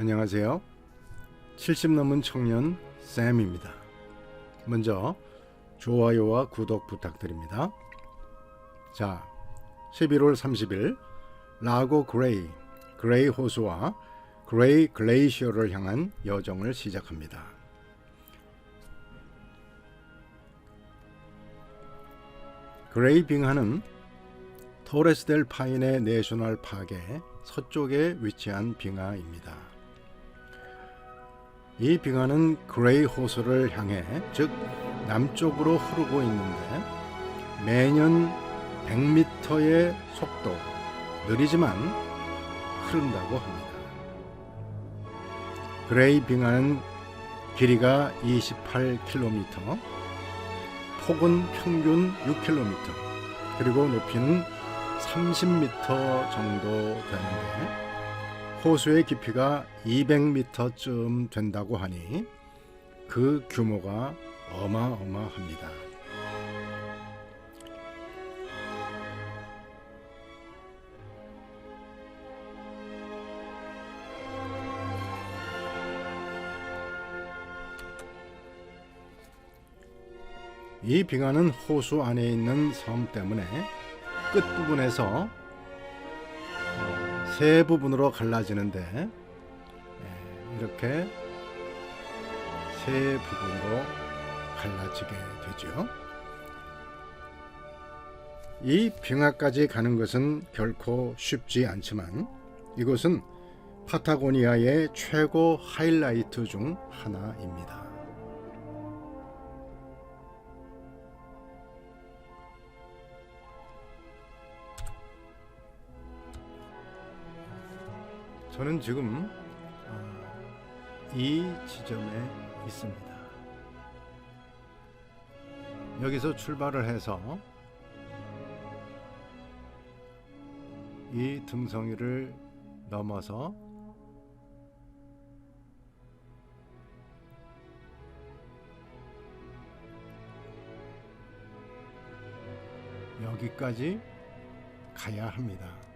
안녕하세요. 70 넘은 청년 쌤입니다. 먼저 좋아요와 구독 부탁드립니다. 자, 11월 30일 라고 그레이, 그레이 호수와 그레이 글레이시어를 향한 여정을 시작합니다. 그레이 빙하는 토레스델 파인의 내셔널 파크의 서쪽에 위치한 빙하입니다. 이 빙하는 그레이 호수를 향해 즉 남쪽으로 흐르고 있는데 매년 100m의 속도 느리지만 흐른다고 합니다. 그레이 빙하는 길이가 28km, 폭은 평균 6km, 그리고 높이는 30m 정도 되는데 호수의 깊이가 200m쯤 된다고 하니 그 규모가 어마어마합니다. 이 빙하는 호수 안에 있는 섬 때문에 끝부분에서 어, 세 부분으로 갈라지는데 예, 이렇게 세 부분으로 갈라지게 되죠. 이 빙하까지 가는 것은 결코 쉽지 않지만 이곳은 파타고니아의 최고 하이라이트 중 하나입니다. 저는 지금 어, 이 지점에 있습니다. 여기서 출발을 해서 이 등성이를 넘어서 여기까지 가야 합니다.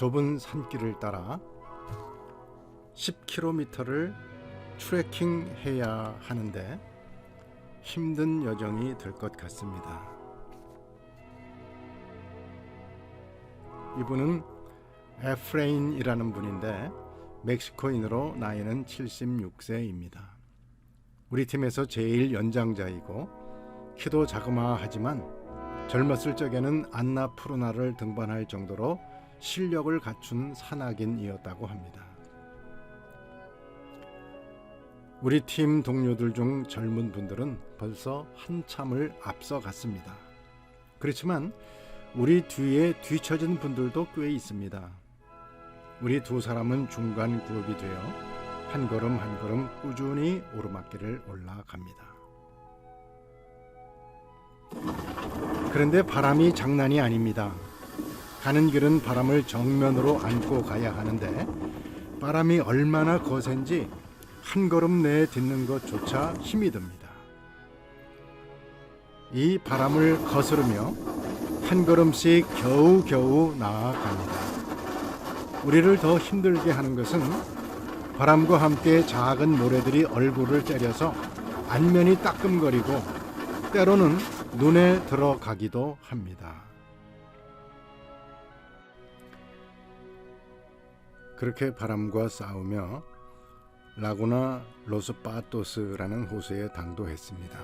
좁은 산길을 따라 10km를 트레킹 해야 하는데 힘든 여정이 될 것 같습니다. 이분은 에프레인이라는 분인데 멕시코인으로 나이는 76세입니다. 우리 팀에서 제일 연장자이고 키도 자그마하지만 젊었을 적에는 안나 푸르나를 등반할 정도로 실력을 갖춘 산악인이었다고 합니다. 우리 팀 동료들 중 젊은 분들은 벌써 한참을 앞서갔습니다. 그렇지만 우리 뒤에 뒤처진 분들도 꽤 있습니다. 우리 두 사람은 중간 그룹이 되어 한 걸음 한 걸음 꾸준히 오르막길을 올라갑니다. 그런데 바람이 장난이 아닙니다. 가는 길은 바람을 정면으로 안고 가야 하는데 바람이 얼마나 거센지 한 걸음 내에 딛는 것조차 힘이 듭니다. 이 바람을 거스르며 한 걸음씩 겨우겨우 나아갑니다. 우리를 더 힘들게 하는 것은 바람과 함께 작은 모래들이 얼굴을 때려서 안면이 따끔거리고 때로는 눈에 들어가기도 합니다. 그렇게 바람과 싸우며 라구나 로스파토스라는 호수에 당도했습니다.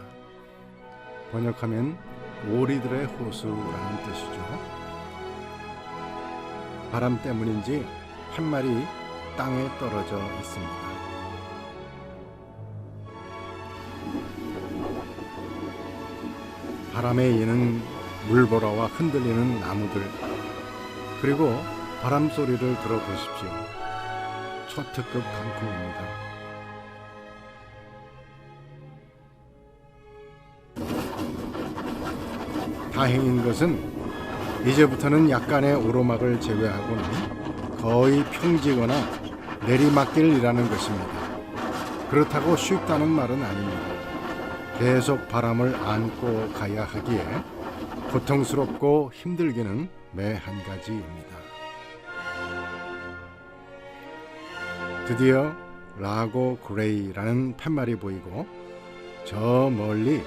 번역하면 오리들의 호수라는 뜻이죠. 바람 때문인지 한 마리 땅에 떨어져 있습니다. 바람에 이는 물보라와 흔들리는 나무들 그리고 바람 소리를 들어보십시오. 초특급 강풍입니다. 다행인 것은 이제부터는 약간의 오르막을 제외하고는 거의 평지거나 내리막길이라는 것입니다. 그렇다고 쉽다는 말은 아닙니다. 계속 바람을 안고 가야 하기에 고통스럽고 힘들기는 매 한 가지입니다. 드디어 라고 그레이라는 팻말이 보이고 저 멀리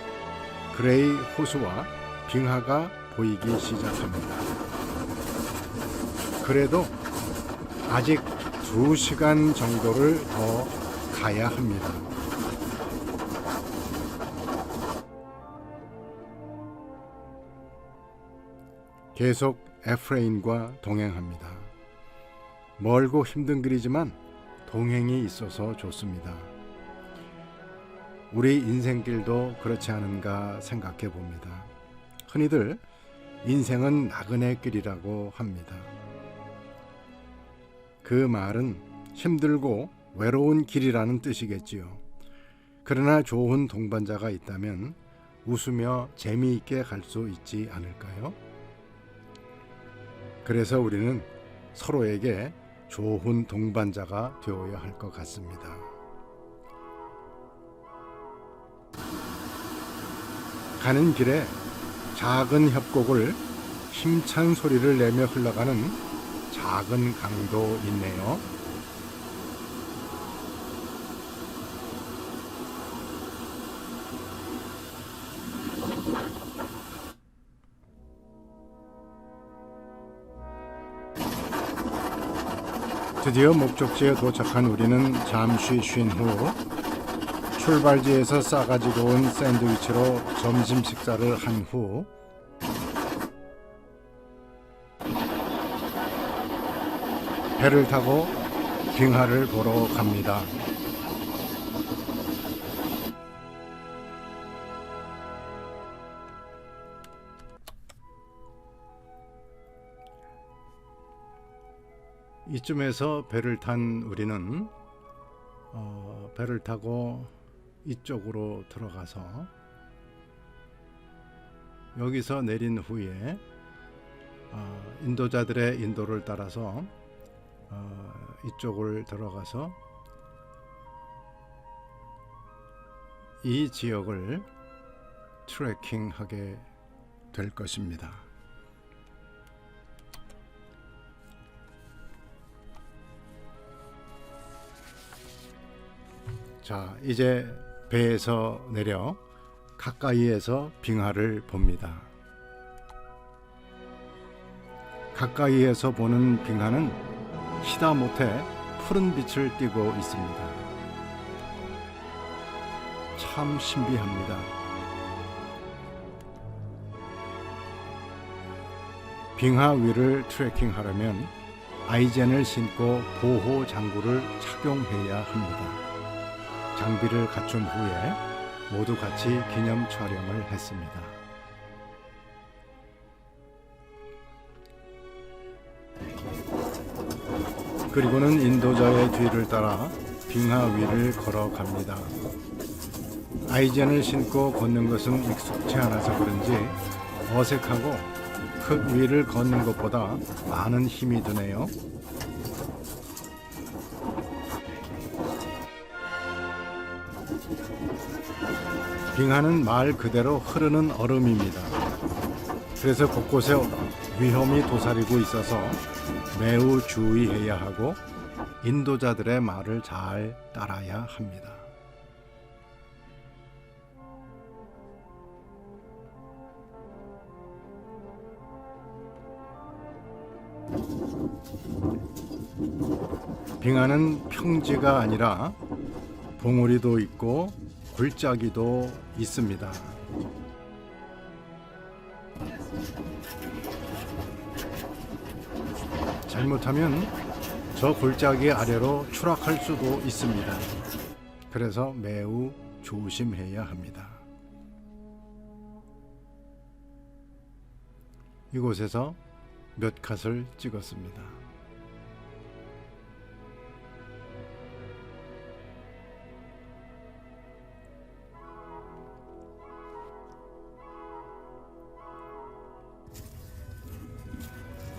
그레이 호수와 빙하가 보이기 시작합니다. 그래도 아직 두 시간 정도를 더 가야 합니다. 계속 에프레인과 동행합니다. 멀고 힘든 길이지만 동행이 있어서 좋습니다. 우리 인생길도 그렇지 않은가 생각해 봅니다. 흔히들 인생은 나그네 길이라고 합니다. 그 말은 힘들고 외로운 길이라는 뜻이겠지요. 그러나 좋은 동반자가 있다면 웃으며 재미있게 갈 수 있지 않을까요? 그래서 우리는 서로에게 좋은 동반자가 되어야 할 것 같습니다. 가는 길에 작은 협곡을 힘찬 소리를 내며 흘러가는 작은 강도 있네요. 드디어 목적지에 도착한 우리는 잠시 쉰 후 출발지에서 싸가지고 온 샌드위치로 점심 식사를 한 후 배를 타고 빙하를 보러 갑니다. 이쯤에서 배를 탄 우리는 어, 배를 타고 이쪽으로 들어가서 여기서 내린 후에 어, 인도자들의 인도를 따라서 어, 이쪽을 들어가서 이 지역을 트레킹하게 될 것입니다. 자, 이제 배에서 내려 가까이에서 빙하를 봅니다. 가까이에서 보는 빙하는 시다 못해 푸른 빛을 띠고 있습니다. 참 신비합니다. 빙하 위를 트레킹 하려면 아이젠을 신고 보호 장구를 착용해야 합니다. 장비를 갖춘 후에 모두 같이 기념 촬영을 했습니다. 그리고는 인도자의 뒤를 따라 빙하 위를 걸어갑니다. 아이젠을 신고 걷는 것은 익숙치 않아서 그런지 어색하고 흙 위를 걷는 것보다 많은 힘이 드네요. 빙하는 말 그대로 흐르는 얼음입니다. 그래서 곳곳에 위험이 도사리고 있어서 매우 주의해야 하고 인도자들의 말을 잘 따라야 합니다. 빙하는 평지가 아니라 봉우리도 있고 굴짜기도 있습니다. 잘못하면 저 골짜기 아래로 추락할 수도 있습니다. 그래서 매우 조심해야 합니다. 이곳에서 몇 컷을 찍었습니다.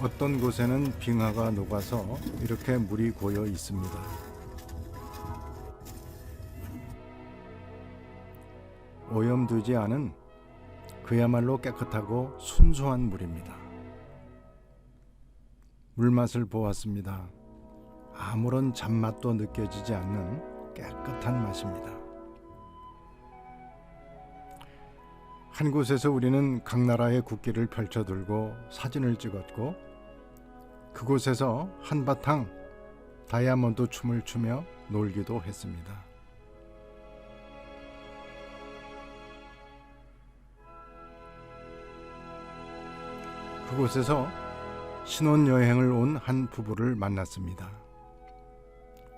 어떤 곳에는 빙하가 녹아서 이렇게 물이 고여 있습니다. 오염되지 않은 그야말로 깨끗하고 순수한 물입니다. 물맛을 보았습니다. 아무런 잔맛도 느껴지지 않는 깨끗한 맛입니다. 한 곳에서 우리는 각 나라의 국기를 펼쳐들고 사진을 찍었고 그곳에서 한바탕 다이아몬드 춤을 추며 놀기도 했습니다. 그곳에서 신혼여행을 온 한 부부를 만났습니다.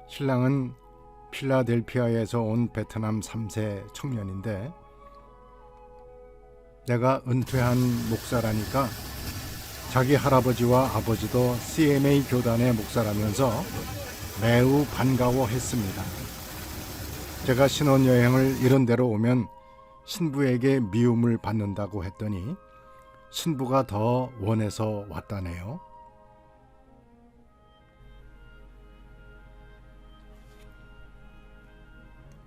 신랑은 필라델피아에서 온 베트남 3세 청년인데 내가 은퇴한 목사라니까 자기 할아버지와 아버지도 CMA 교단의 목사라면서 매우 반가워했습니다. 제가 신혼여행을 이런 데로 오면 신부에게 미움을 받는다고 했더니 신부가 더 원해서 왔다네요.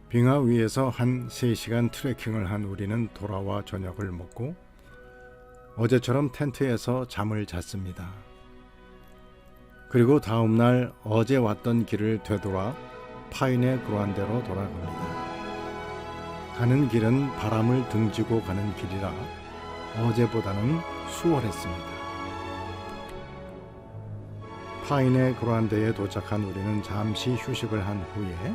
빙하 위에서 한 3시간 트레킹을 한 우리는 돌아와 저녁을 먹고 어제처럼 텐트에서 잠을 잤습니다. 그리고 다음 날 어제 왔던 길을 되돌아 파인의 그란데로 돌아갑니다. 가는 길은 바람을 등지고 가는 길이라 어제보다는 수월했습니다. 파인의 그란데에 도착한 우리는 잠시 휴식을 한 후에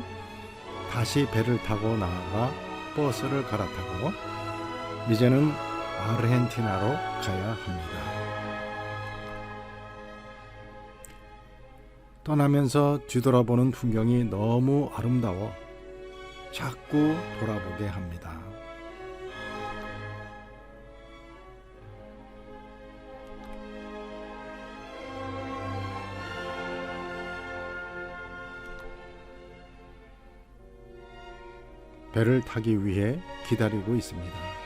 다시 배를 타고 나아가 버스를 갈아타고 이제는 아르헨티나로 가야 합니다. 떠나면서 뒤돌아보는 풍경이 너무 아름다워 자꾸 돌아보게 합니다. 배를 타기 위해 기다리고 있습니다.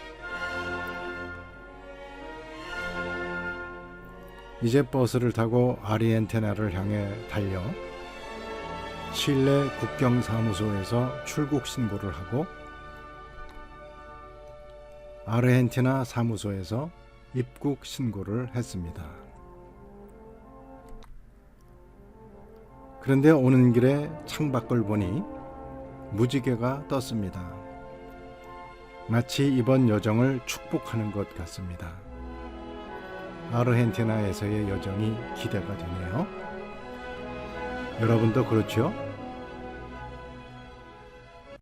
이제 버스를 타고 아르헨티나를 향해 달려 칠레 국경사무소에서 출국 신고를 하고 아르헨티나 사무소에서 입국 신고를 했습니다. 그런데 오는 길에 창밖을 보니 무지개가 떴습니다. 마치 이번 여정을 축복하는 것 같습니다. 아르헨티나에서의 여정이 기대가 되네요. 여러분도 그렇죠?